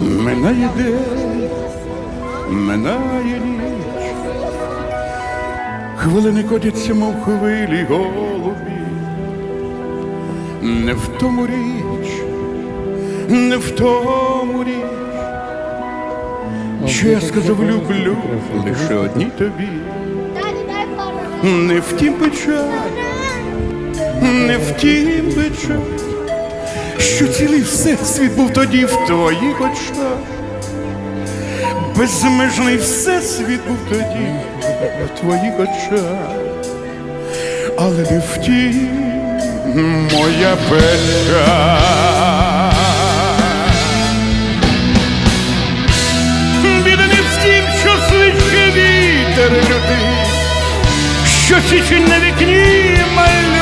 Минає день, минає ніч, хвилини котяться, мов хвилі голубі. Не в тому річ, не в тому річ, що я сказав люблю лише одній тобі. Не втім печаль, не втім печаль, що цілий всесвіт був тоді в твоїх очах. Безмежний всесвіт був тоді в твоїх очах, але не втім моя печаль. Біда не в що свище вітер лютий, що січень на вікні малює.